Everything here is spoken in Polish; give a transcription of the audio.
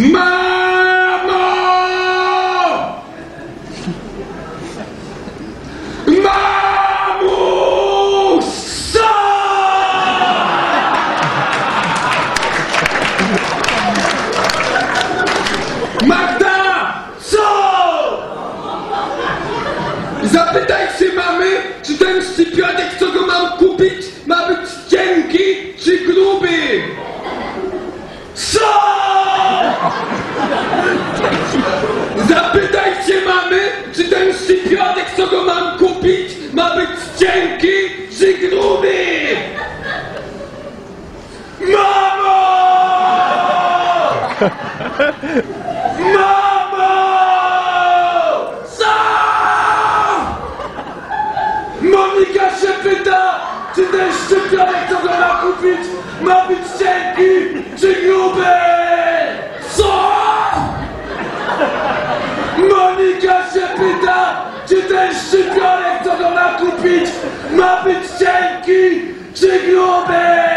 Mamo! Mamusa! Magda! Co? Zapytaj się mamy, czy ten szczypiodek, co go mam kupić, ma być cienki czy gruby? Co? być cienki czy gruby! Mamo! Mamo! Sam! Monika się pyta, czy ten szczepionek, co go ma kupić, ma być cienki czy gruby! Co? Monika się pyta, czy ten szczepionek Mapić, mapić your żyglowe!